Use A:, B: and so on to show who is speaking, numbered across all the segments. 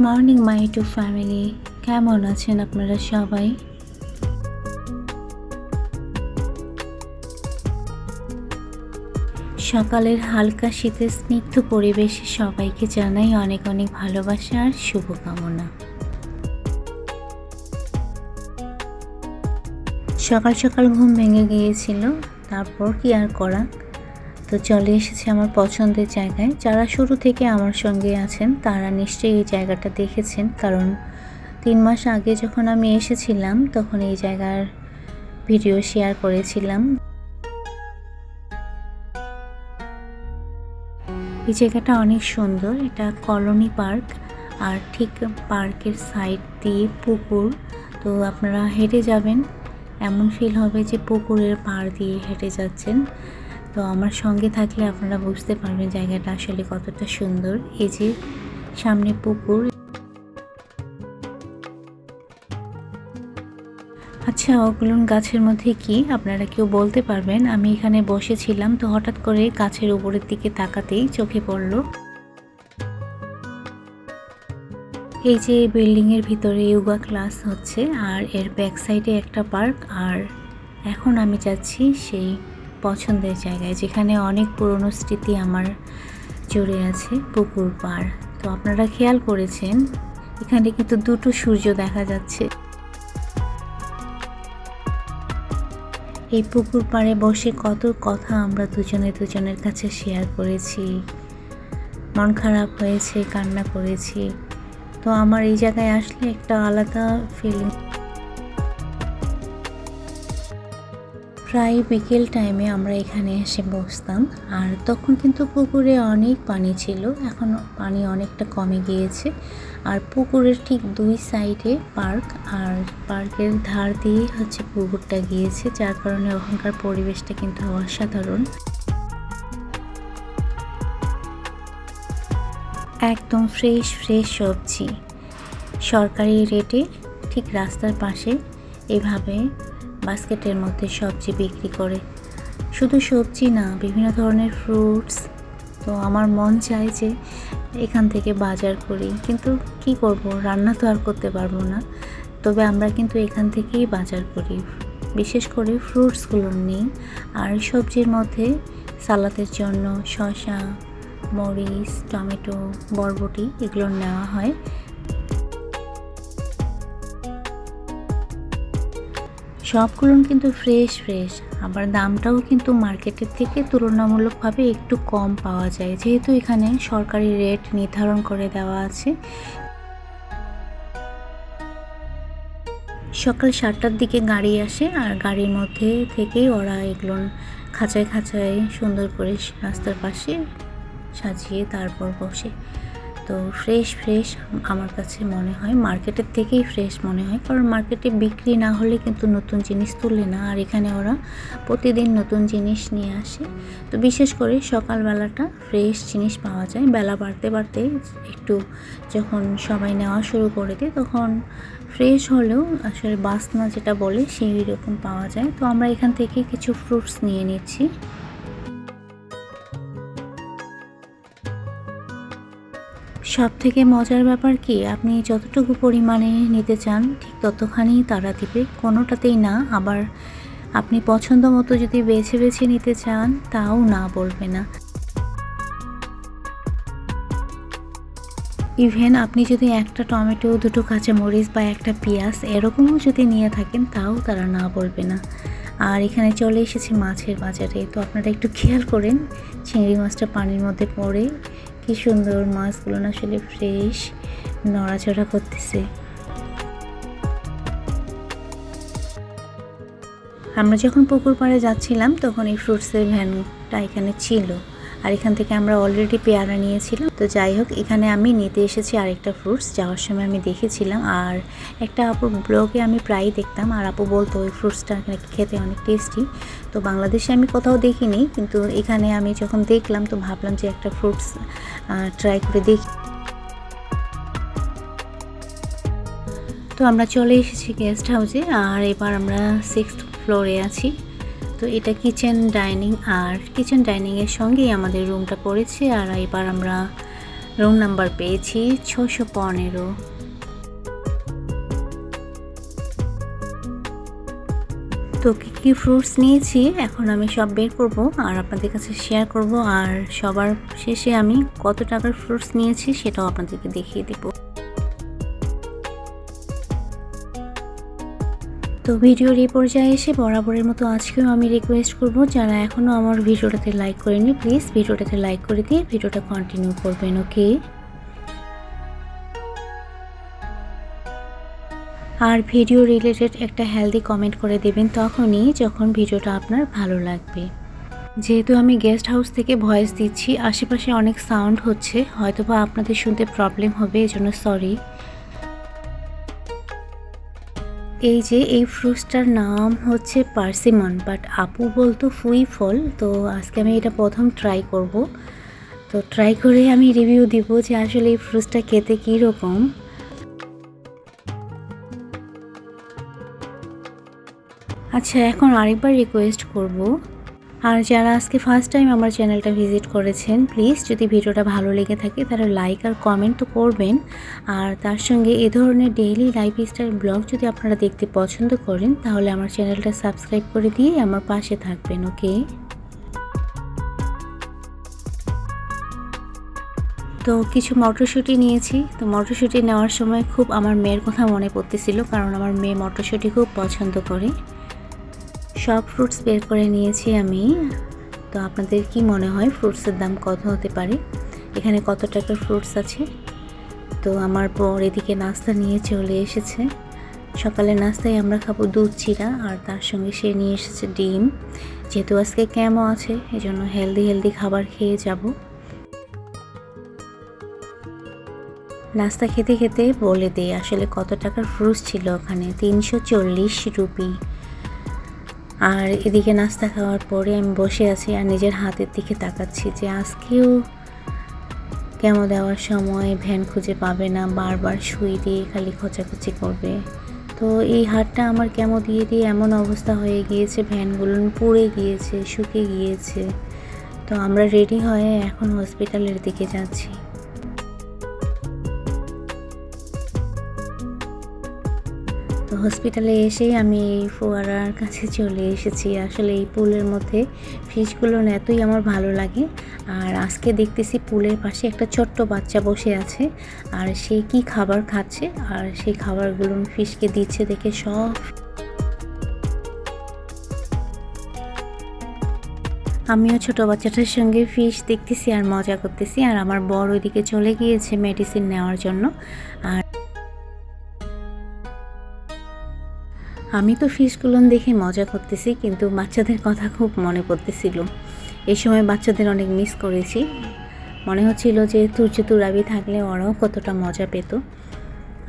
A: Morning my টু family কেমন আছেন আপনারা সবাই? সকালের হালকা শীতের স্নিগ্ধ পরিবেশে সবাইকে জানাই অনেক অনেক ভালোবাসা আর শুভকামনা। সকাল সকাল ঘুম ভেঙে গিয়েছিল, তারপর কি আর করা? তো চলে এসেছে আমার পছন্দের জায়গায়। যারা শুরু থেকে আমার সঙ্গে আছেন, তারা নিশ্চয়ই এই জায়গাটা দেখেছেন। কারণ তিন মাস আগে যখন আমি এসেছিলাম, তখন এই জায়গার ভিডিও শেয়ার করেছিলাম। এই জায়গাটা অনেক সুন্দর। এটা কলোনি পার্ক, আর ঠিক পার্কের সাইড দিয়ে পুকুর। তো আপনারা হেঁটে যাবেন। এমন ফিল হবে যে পুকুরের পাড় দিয়ে হেঁটে যাচ্ছেন। তো আমার সঙ্গে থাকলে আপনারা বুঝতে পারবেন জায়গাটা আসলে কতটা সুন্দর। এই যে সামনে পুকুর। আচ্ছা ওগুলো গাছের মধ্যে কি? আপনারা কেউ বলতে পারবেন? আমি এখানে বসেছিলাম তো হঠাৎ করে গাছের উপরের দিকে তাকাতেই চোখে পড়ল। এই যে বিল্ডিং এর ভিতরে ইয়োগা ক্লাস হচ্ছে আর এর ব্যাক সাইডে একটা পার্ক আর এখন আমি যাচ্ছি সেই পছন্দের জায়গায়, যেখানে অনেক পুরনো স্মৃতি আমার জুড়ে আছে পুকুর পাড়। তো আপনারা খেয়াল করেছেন, এখানে কিন্তু দুটো সূর্য দেখা যাচ্ছে। এই পুকুর পাড়ে বসে কত কথা আমরা দুজনে দুজনের কাছে শেয়ার করেছি। মন খারাপ হয়েছে, কান্না করেছি। তো আমার এই জায়গায় আসলে একটা আলাদা ফিলিং প্রায় বিকেল টাইমে আমরা এখানে এসে বসতাম। আর তখন কিন্তু পুকুরে অনেক পানি ছিল। এখন পানি অনেকটা কমে গিয়েছে। আর পুকুরের ঠিক দুই সাইডে পার্ক আর পার্কের ধার দিয়ে হচ্ছে পুকুরটা গিয়েছে, যার কারণে ওখানকার পরিবেশটা কিন্তু অসাধারণ। একদম ফ্রেশ ফ্রেশ সবজি। সরকারি রেটে ঠিক রাস্তার পাশে এভাবে বাস্কেটের মধ্যে সবজি বিক্রি করে। শুধু সবজি না, বিভিন্ন ধরনের ফ্রুটস তো আমার মন চায় যে এখান থেকে বাজার করি। কিন্তু কি করব? রান্না তো আর করতে পারব না। তবে আমরা কিন্তু এখান থেকেই বাজার করি। বিশেষ করে ফ্রুটসগুলো নিই। আর সবজির মধ্যে সালাদের জন্য শসা, মরিচ, টমেটো, বরবটি এগুলো নেওয়া হয়। সবগুলো কিন্তু ফ্রেশ ফ্রেশ আবার দামটাও কিন্তু মার্কেটের থেকে তুলনামূলকভাবে একটু কম পাওয়া যায়। যেহেতু এখানে সরকারি রেট নির্ধারণ করে দেওয়া আছে। সকাল সাতটার দিকে গাড়ি আসে আর গাড়ির মধ্যে থেকেই ওরা এগুলো খাঁচায় খাঁচায় সুন্দর করে রাস্তার পাশে সাজিয়ে তারপর বসে। তো ফ্রেশ ফ্রেশ আমার কাছে মনে হয়। মার্কেটের থেকেই ফ্রেশ মনে হয়। কারণ মার্কেটে বিক্রি না হলে কিন্তু নতুন জিনিস তুলে না। আর এখানে ওরা প্রতিদিন নতুন জিনিস নিয়ে আসে। তো বিশেষ করে সকালবেলাটা ফ্রেশ জিনিস পাওয়া যায়। বেলা বাড়তে বাড়তে একটু যখন সবাই নেওয়া শুরু করে দেয়, তখন ফ্রেশ হলেও আসলে বাসনা যেটা বলে, সেই রকম পাওয়া যায়। তো আমরা এখান থেকে কিছু ফ্রুটস নিয়ে নিচ্ছি। সব থেকে মজার ব্যাপার কি? আপনি যতটুকু পরিমাণে নিতে চান, ঠিক ততখানি তারা দিবে। কোনোটাতেই না, আবার আপনি পছন্দ মতো যদি বেছে বেছে নিতে চান, তাও না বলবে না। ইভেন আপনি যদি একটা টমেটো, দুটো কাঁচামরিচ বা একটা পেঁয়াজ এরকমও যদি নিয়ে থাকেন, তাও তারা না বলবে না। আর এখানে চলে এসেছে মাছের বাজারে। তো আপনারা একটু খেয়াল করেন, চিংড়ি মাছটা পানির মধ্যে পড়ে কি সুন্দর মাছগুলো না আসলে ফ্রেশ নড়াচড়া করতেছে। আমরা যখন পুকুর পাড়ে যাচ্ছিলাম, তখন এই ফ্রুটসের ভ্যানটা এখানে ছিল। আর এখান থেকে আমরা অলরেডি পেয়ারা নিয়েছিলাম। তো যাই হোক, এখানে আমি নিতে এসেছি আরেকটা ফ্রুটস যাওয়ার সময় আমি দেখেছিলাম। আর একটা আপুর ব্লগে আমি প্রায়ই দেখতাম, আর আপু বলতো ওই ফ্রুটসটা নাকি খেতে অনেক টেস্টি তো বাংলাদেশে আমি কোথাও দেখিনি, কিন্তু এখানে আমি যখন দেখলাম, তো ভাবলাম যে একটা ফ্রুটস ট্রাই করে দেখি। তো আমরা চলে এসেছি গেস্ট হাউসে আর এবার আমরা সিক্সথ ফ্লোরে আছি। তো এটা কিচেন ডাইনিং আর কিচেন ডাইনিংয়ের সঙ্গেই আমাদের রুমটা পড়েছে আর এবার আমরা রুম নাম্বার পেয়েছি ছশো পনেরো। তো কী কী ফ্রুটস নিয়েছি এখন আমি সব বের করব আর আপনাদের কাছে শেয়ার করব আর সবার শেষে আমি কত টাকার ফ্রুটস নিয়েছি সেটাও আপনাদেরকে দেখিয়ে দেব। তো ভিডিওর এই পর্যায়ে এসে বরাবরের মতো আজকেও আমি রিকোয়েস্ট করব, যারা এখনও আমার ভিডিওটাতে লাইক করেনি প্লিজ ভিডিওটাতে লাইক করে দিয়ে ভিডিওটা কন্টিনিউ করবেন ওকে আর ভিডিও রিলেটেড একটা হেলদি কমেন্ট করে দেবেন তখনই যখন ভিডিওটা আপনার ভালো লাগবে। যেহেতু আমি গেস্ট হাউস থেকে ভয়েস দিচ্ছি, আশেপাশে অনেক সাউন্ড হচ্ছে, হয়তোবা আপনাদের শুনতে প্রবলেম হবে, এজন্য সরি এই যে, এই ফ্রুটসটার নাম হচ্ছে পার্সিমন বাট আপু বলতো ফুই ফল, তো আজকে আমি এটা প্রথম ট্রাই করব। তো ট্রাই করে আমি রিভিউ দিব যে আসলে এই ফ্রুটসটা খেতে কীরকম। আচ্ছা এখন আরেকবার রিকোয়েস্ট করব। আর যারা আজকে ফার্স্ট টাইম আমার চ্যানেলটা ভিজিট করেছেন প্লিজ যদি ভিডিওটা ভালো লেগে থাকে তারা লাইক আর কমেন্ট তো করবেন। আর তার সঙ্গে এ ধরনের ডেইলি লাইফ লাইফস্টাইল ব্লগ যদি আপনারা দেখতে পছন্দ করেন, তাহলে আমার চ্যানেলটা সাবস্ক্রাইব করে দিয়ে আমার পাশে থাকবেন ওকে তো কিছু মটরশুঁটি নিয়েছি। তো মটরশুঁটি নেওয়ার সময় খুব আমার মেয়ের কথা মনে পড়তেছিল, কারণ আমার মেয়ে মটরশুঁটি খুব পছন্দ করে। সব ফ্রুটস বের করে নিয়েছি আমি। তো আপনাদের কি মনে হয় ফ্রুটসের দাম কত হতে পারে? এখানে কত টাকার ফ্রুটস আছে? তো আমার পর এদিকে নাস্তা নিয়ে চলে এসেছে। সকালে নাস্তায় আমরা খাব দুধ চিরা আর তার সঙ্গে সে নিয়ে এসেছে ডিম। যেহেতু আজকে ক্যামও আছে, এজন্য হেলদি হেলদি খাবার খেয়ে যাব। নাস্তা খেতে খেতে বলে দিই, আসলে কত টাকার ফ্রুটস ছিল ওখানে? তিনশো চল্লিশ রুপি। আর এদিকে নাস্তা খাওয়ার পরে আমি বসে আছি আর নিজের হাতের দিকে তাকাচ্ছি যে আজকেও কেমো দেওয়ার সময়, ভ্যান খুঁজে পাবে না, বারবার শুই দিয়ে খালি খোঁচাখুচি করবে। তো এই হাটটা আমার কেমো দিয়ে দিয়ে এমন অবস্থা হয়ে গিয়েছে, ভ্যানগুলো পুড়ে গিয়েছে শুকে গিয়েছে। তো আমরা রেডি হয়ে এখন হসপিটালের দিকে যাচ্ছি। তো হসপিটালে এসেই আমি এই ফোয়ারার কাছে চলে এসেছি। আসলে এই পুলের মধ্যে ফিশগুলো এতই আমার ভালো লাগে। আর আজকে দেখতেছি পুলের পাশে একটা ছোট্ট বাচ্চা বসে আছে। আর সে কি খাবার খাচ্ছে? আর সেই খাবারগুলো ফিশকে দিচ্ছে দেখে সব আমিও ছোট বাচ্চাটার সঙ্গে ফিশ দেখতেছি আর মজা করতেছি। আর আমার বড় ওইদিকে চলে গিয়েছে মেডিসিন নেওয়ার জন্য। আর আমি তো ফিশগুলো দেখে মজা করতেছি, কিন্তু বাচ্চাদের কথা খুব মনে পড়তেছিল। এই সময় বাচ্চাদের অনেক মিস করেছি। মনে হচ্ছিল যে তুর্য তুরাবি থাকলে ওরাও কতটা মজা পেত।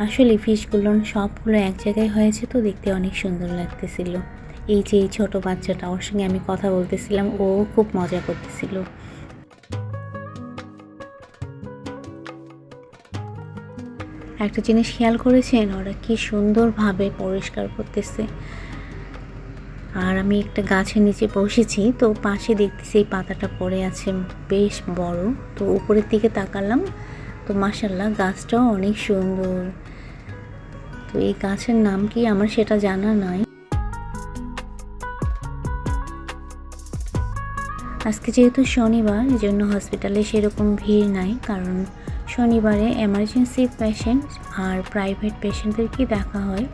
A: আসলে ফিশগুলো সবগুলো এক জায়গায় হয়েছে তো দেখতে অনেক সুন্দর লাগতেছিল। এই যে এই ছোটো বাচ্চাটা, ওর সঙ্গে আমি কথা বলতেছিলাম, ও খুব মজা করতেছিল। একটা জিনিস খেয়াল করেছেন? ওরা কি সুন্দরভাবে পরিষ্কার করতেছে। আর আমি একটা গাছের নিচে বসেছি, তো পাশে দেখতেছি এই পাতাটা পড়ে আছে, বেশ বড়। তো উপরের দিকে তাকালাম, তো মাসাল্লাহ গাছটাও অনেক সুন্দর। তো এই গাছের নাম কি আমার সেটা জানা নাই। আজকে যেহেতু শনিবার এই জন্য হসপিটালে সেরকম ভিড় নাই, কারণ শনিবারে এমার্জেন্সি পেশেন্ট আর প্রাইভেট পেশেন্টদেরকে দেখা হয়।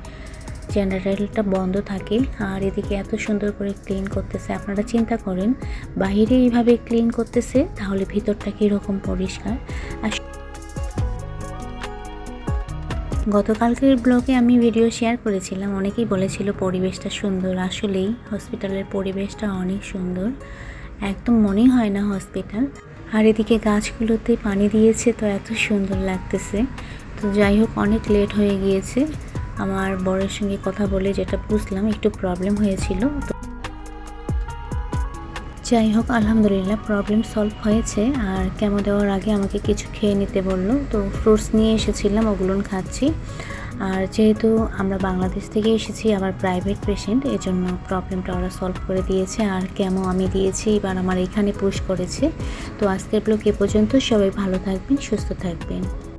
A: জেনারেলটা বন্ধ থাকে আর এদিকে এত সুন্দর করে ক্লিন করতেছে। আপনারা চিন্তা করেন, বাহিরে এইভাবে ক্লিন করতেছে, তাহলে ভিতরটা কীরকম পরিষ্কার? আর গতকালকের ব্লগে আমি ভিডিও শেয়ার করেছিলাম। অনেকেই বলেছিল পরিবেশটা সুন্দর। আসলেই হসপিটালের পরিবেশটা অনেক সুন্দর। একদম মনেই হয় না হসপিটাল আর এদিকে গাছগুলোতে পানি দিয়েছে, তো এত সুন্দর লাগতেছে। তো যাই হোক, অনেক লেট হয়ে গিয়েছে। আমার বরের সঙ্গে কথা বলে যেটা বুঝলাম, একটু প্রবলেম হয়েছিল। তো যাই হোক, আলহামদুলিল্লাহ প্রবলেম সলভ হয়েছে। আর কেমো দেওয়ার আগে আমাকে কিছু খেয়ে নিতে বলল। তো ফ্রুটস নিয়ে এসেছিলাম, ওগুলো খাচ্ছি। আর যেহেতু আমরা বাংলাদেশ থেকে এসেছি, আবার প্রাইভেট পেশেন্ট এজন্য প্রবলেমটা ওরা সলভ করে দিয়েছে আর কেমন আমি দিয়েছি, এবার আমার এখানে পুশ করেছে। তো আজকের ব্লগ এ পর্যন্ত সবাই ভালো থাকবেন, সুস্থ থাকবেন।